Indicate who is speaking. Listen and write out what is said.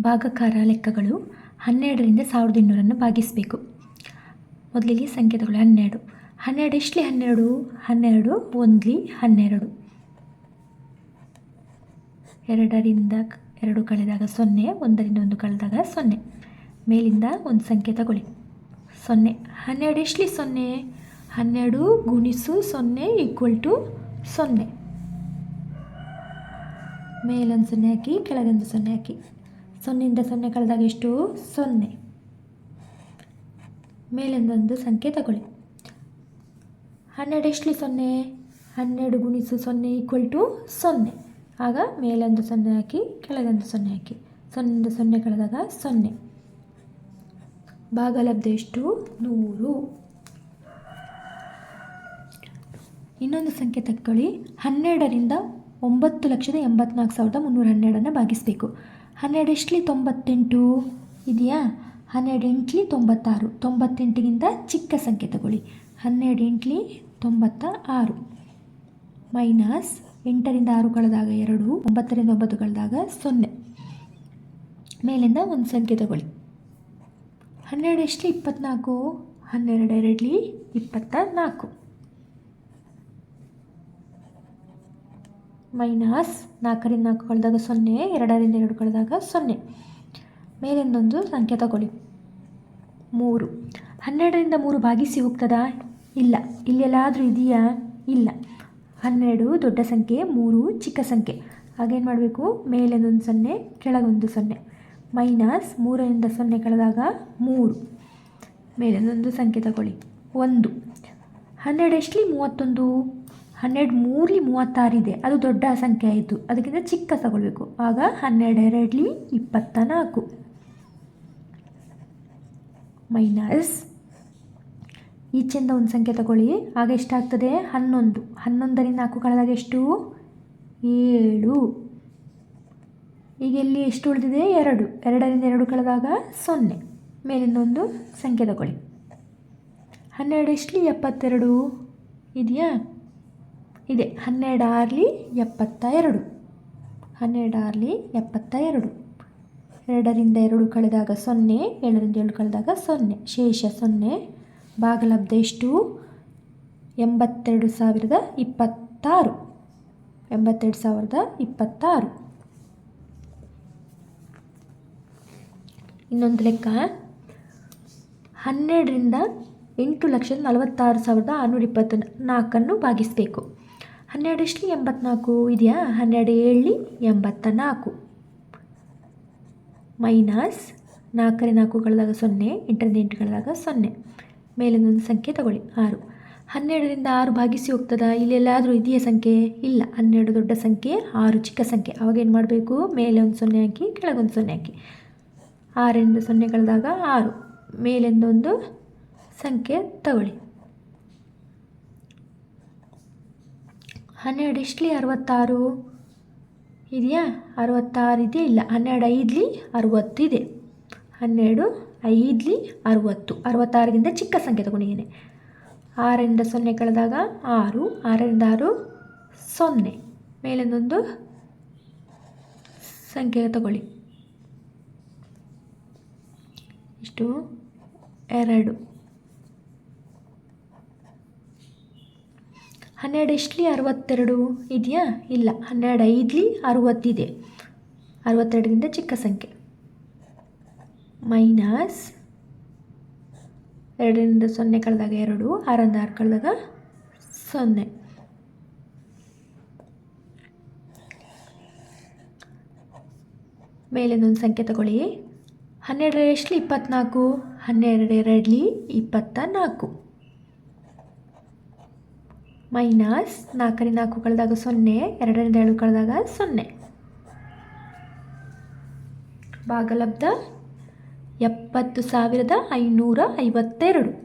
Speaker 1: ಭಾಗಕಾರ ಲೆಕ್ಕಗಳು ಹನ್ನೆರಡರಿಂದ ಸಾವಿರದ ಇನ್ನೂರನ್ನು ಭಾಗಿಸಬೇಕು. ಮೊದಲಿಗೆ ಸಂಕೇತಗಳು ಹನ್ನೆರಡು. ಹನ್ನೆರಡು ಎಷ್ಟಲಿ ಹನ್ನೆರಡು? ಹನ್ನೆರಡು, ಒಂದ್ಲಿ ಹನ್ನೆರಡು. ಎರಡರಿಂದ ಎರಡು ಕಳೆದಾಗ ಸೊನ್ನೆ, ಒಂದರಿಂದ ಒಂದು ಕಳೆದಾಗ ಸೊನ್ನೆ. ಮೇಲಿಂದ ಒಂದು ಸಂಖ್ಯೆ ತಗೊಳ್ಳಿ ಸೊನ್ನೆ. ಹನ್ನೆರಡು ಎಷ್ಟಲಿ ಸೊನ್ನೆ? ಹನ್ನೆರಡು ಗುಣಿಸು ಸೊನ್ನೆ ಈಕ್ವಲ್ ಟು ಸೊನ್ನೆ. ಮೇಲೊಂದು ಸೊನ್ನೆ ಹಾಕಿ ಕೆಳಗೊಂದು ಸೊನ್ನೆ ಹಾಕಿ. ಸೊನ್ನೆಯಿಂದ ಸೊನ್ನೆ ಕಳೆದಾಗ ಎಷ್ಟು? ಸೊನ್ನೆ. ಮೇಲಿಂದೊಂದು ಸಂಖ್ಯೆ ತಗೊಳ್ಳಿ. ಹನ್ನೆರಡು ಎಷ್ಟಲಿ ಸೊನ್ನೆ? ಹನ್ನೆರಡು ಗುಣಿಸು ಸೊನ್ನೆ ಈಕ್ವಲ್ ಟು ಸೊನ್ನೆ. ಆಗ ಮೇಲೊಂದು ಸೊನ್ನೆ ಹಾಕಿ, ಕೆಳಗೊಂದು ಸೊನ್ನೆ ಹಾಕಿ. ಸೊನ್ನೆಯಿಂದ ಸೊನ್ನೆ ಕಳೆದಾಗ ಸೊನ್ನೆ. ಭಾಗಲಬ್ಧ ಎಷ್ಟು? ನೂರು. ಇನ್ನೊಂದು ಸಂಖ್ಯೆ ತಕ್ಕೊಳ್ಳಿ ಹನ್ನೆರಡರಿಂದ ಒಂಬತ್ತು ಲಕ್ಷದ ಎಂಬತ್ನಾಲ್ಕು ಸಾವಿರದ ಮುನ್ನೂರ ಹನ್ನೆರಡನ್ನು ಭಾಗಿಸಬೇಕು. ಹನ್ನೆರಡು ಎಷ್ಟಲಿ ತೊಂಬತ್ತೆಂಟು ಇದೆಯಾ? ಹನ್ನೆರಡು ಎಂಟ್ಲಿ ತೊಂಬತ್ತಾರು. ತೊಂಬತ್ತೆಂಟಿಗಿಂತ ಚಿಕ್ಕ ಸಂಖ್ಯೆ ತಗೊಳ್ಳಿ. ಹನ್ನೆರಡು ಎಂಟ್ಲಿ ತೊಂಬತ್ತ ಆರು ಮೈನಸ್ ಎಂಟರಿಂದ ಆರು ಕಳೆದಾಗ ಎರಡು, ಒಂಬತ್ತರಿಂದ ಒಂಬತ್ತು ಕಳೆದಾಗ ಸೊನ್ನೆ. ಮೇಲಿಂದ ಒಂದು ಸಂಖ್ಯೆ ತಗೊಳ್ಳಿ. ಹನ್ನೆರಡು ಎಷ್ಟಲಿ ಇಪ್ಪತ್ತ್ನಾಲ್ಕು ಹನ್ನೆರಡು ಇಪ್ಪತ್ತ ನಾಲ್ಕು ಮೈನಸ್ ನಾಲ್ಕರಿಂದ ನಾಲ್ಕು ಕಳೆದಾಗ ಸೊನ್ನೆ, ಎರಡರಿಂದ ಎರಡು ಕಳೆದಾಗ ಸೊನ್ನೆ. ಮೇಲಿಂದೊಂದು ಸಂಖ್ಯೆ ತಗೊಳ್ಳಿ. ಮೂರು. ಹನ್ನೆರಡರಿಂದ ಮೂರು ಭಾಗಿಸಿ ಹೋಗ್ತದಾ ಇಲ್ಲ. ಇಲ್ಲೆಲ್ಲಾದರೂ ಇದೆಯಾ? ಇಲ್ಲ. ಹನ್ನೆರಡು ದೊಡ್ಡ ಸಂಖ್ಯೆ, ಮೂರು ಚಿಕ್ಕ ಸಂಖ್ಯೆ. ಹಾಗೇನು ಮಾಡಬೇಕು? ಮೇಲಿಂದೊಂದು ಸೊನ್ನೆ, ಕೆಳಗೊಂದು ಸೊನ್ನೆ. ಮೈನಸ್ ಮೂರರಿಂದ ಸೊನ್ನೆ ಕಳೆದಾಗ ಮೂರು. ಮೇಲಿಂದೊಂದು ಸಂಖ್ಯೆ ತಗೊಳ್ಳಿ. ಒಂದು. ಹನ್ನೆರಡು ಎಷ್ಟಲಿ ಮೂವತ್ತೊಂದು? ಹನ್ನೆರಡು ಮೂರಲಿ ಮೂವತ್ತಾರಿದೆ ಅದು ದೊಡ್ಡ ಸಂಖ್ಯೆ ಆಯಿತು. ಅದಕ್ಕಿಂತ ಚಿಕ್ಕ ತಗೊಳ್ಬೇಕು. ಆಗ ಹನ್ನೆರಡು ಎರಡ್ಲಿ ಇಪ್ಪತ್ತ ನಾಲ್ಕು. ಮೈನಸ್ ಈಚೆಯಿಂದ ಒಂದು ಸಂಖ್ಯೆ ತಗೊಳ್ಳಿ. ಆಗ ಎಷ್ಟಾಗ್ತದೆ? ಹನ್ನೊಂದು. ಹನ್ನೊಂದರಿಂದ ನಾಲ್ಕು ಕಳೆದಾಗ ಎಷ್ಟು? ಏಳು. ಈಗ ಇಲ್ಲಿ ಎಷ್ಟು ಉಳಿದಿದೆ? ಎರಡು. ಎರಡರಿಂದ ಎರಡು ಕಳೆದಾಗ ಸೊನ್ನೆ. ಮೇಲಿಂದ ಒಂದು ಸಂಖ್ಯೆ ತಗೊಳ್ಳಿ. ಹನ್ನೆರಡು ಎಷ್ಟಲಿ ಎಪ್ಪತ್ತೆರಡು? ಇದೆಯಾ? ಇದೆ. ಹನ್ನೆರಡು ಆರ್ಲಿ ಎಪ್ಪತ್ತ ಎರಡು ಹನ್ನೆರಡು ಆರ್ಲಿ ಎಪ್ಪತ್ತ ಎರಡು ಎರಡರಿಂದ ಎರಡು ಕಳೆದಾಗ ಸೊನ್ನೆ, ಏಳರಿಂದ ಏಳು ಕಳೆದಾಗ ಸೊನ್ನೆ. ಶೇಷ ಸೊನ್ನೆ. ಭಾಗಲಬ್ಧ ಎಷ್ಟು? ಎಂಬತ್ತೆರಡು ಸಾವಿರದ ಇಪ್ಪತ್ತಾರು. ಎಂಬತ್ತೆರಡು ಸಾವಿರದ ಇಪ್ಪತ್ತಾರು. ಇನ್ನೊಂದು ಲೆಕ್ಕ. ಹನ್ನೆರಡರಿಂದ ಎಂಟು ಲಕ್ಷದ ನಲವತ್ತಾರು ಸಾವಿರದ ಆರುನೂರ ಇಪ್ಪತ್ತ ನಾಲ್ಕನ್ನು ಭಾಗಿಸಬೇಕು. ಹನ್ನೆರಡು ಎಷ್ಟು ಎಂಬತ್ನಾಲ್ಕು ಇದೆಯಾ? ಹನ್ನೆರಡು ಏಳಲಿ ಎಂಬತ್ತ ನಾಲ್ಕು ಮೈನಸ್ ನಾಲ್ಕರೆ ನಾಲ್ಕು ಕಳೆದಾಗ ಸೊನ್ನೆ, ಎಂಟರಿಂದ ಎಂಟು ಕಳೆದಾಗ ಸೊನ್ನೆ. ಮೇಲಿಂದೊಂದು ಸಂಖ್ಯೆ ತಗೊಳ್ಳಿ, ಆರು. ಹನ್ನೆರಡರಿಂದ ಆರು ಭಾಗಿಸಿ ಹೋಗ್ತದಾ? ಇಲ್ಲೆಲ್ಲಾದರೂ ಇದೆಯಾ ಸಂಖ್ಯೆ? ಇಲ್ಲ. ಹನ್ನೆರಡು ದೊಡ್ಡ ಸಂಖ್ಯೆ, ಆರು ಚಿಕ್ಕ ಸಂಖ್ಯೆ. ಅವಾಗ ಏನು ಮಾಡಬೇಕು? ಮೇಲೆ ಒಂದು ಸೊನ್ನೆ ಹಾಕಿ ಕೆಳಗೊಂದು ಸೊನ್ನೆ ಹಾಕಿ. ಆರರಿಂದ ಸೊನ್ನೆ ಕಳೆದಾಗ ಆರು. ಮೇಲಿಂದೊಂದು ಸಂಖ್ಯೆ ತಗೊಳ್ಳಿ. ಹನ್ನೆರಡು ಎಷ್ಟಲಿ ಅರವತ್ತಾರು? ಇದೆಯಾ? ಅರವತ್ತಾರು ಇದೆ ಇಲ್ಲ. ಹನ್ನೆರಡು ಐದ್ಲಿ ಅರವತ್ತು ಇದೆ. ಹನ್ನೆರಡು ಐದ್ಲಿ ಅರವತ್ತು. ಅರವತ್ತಾರರಿಂದ ಚಿಕ್ಕ ಸಂಖ್ಯೆ ತಗೊಂಡಿದ್ದೇನೆ ಆರರಿಂದ ಸೊನ್ನೆ ಕಳೆದಾಗ ಆರು. ಆರರಿಂದ ಆರು ಸೊನ್ನೆ. ಮೇಲಿಂದೊಂದು ಸಂಖ್ಯೆ ತಗೊಳ್ಳಿ. ಇಷ್ಟು. ಎರಡು. ಹನ್ನೆರಡು ಎಷ್ಟಲಿ ಅರವತ್ತೆರಡು ಇದೆಯಾ? ಇಲ್ಲ ಹನ್ನೆರಡು ಐದಲಿ ಅರುವತ್ತಿದೆ. ಅರವತ್ತೆರಡರಿಂದ ಚಿಕ್ಕ ಸಂಖ್ಯೆ. ಮೈನಸ್ ಎರಡರಿಂದ ಸೊನ್ನೆ ಕಳೆದಾಗ ಎರಡು, ಆರರಿಂದ ಆರು ಕಳೆದಾಗ ಸೊನ್ನೆ. ಮೇಲಿಂದೊಂದು ಸಂಖ್ಯೆ ತಗೊಳ್ಳಿ. ಹನ್ನೆರಡು ಎಷ್ಟಲಿ ಇಪ್ಪತ್ತ್ನಾಲ್ಕು ಹನ್ನೆರಡು ಎರಡಲಿ ಇಪ್ಪತ್ತ ನಾಲ್ಕು ಮೈನಸ್ ನಾಲ್ಕರಿಂದ ನಾಲ್ಕು ಕಳೆದಾಗ ಸೊನ್ನೆ ಎರಡರಿಂದ ಎರಡು ಕಳೆದಾಗ ಸೊನ್ನೆ. ಭಾಗಲಬ್ಧ ಎಪ್ಪತ್ತು ಸಾವಿರದ ಐನೂರ ಐವತ್ತೆರಡು.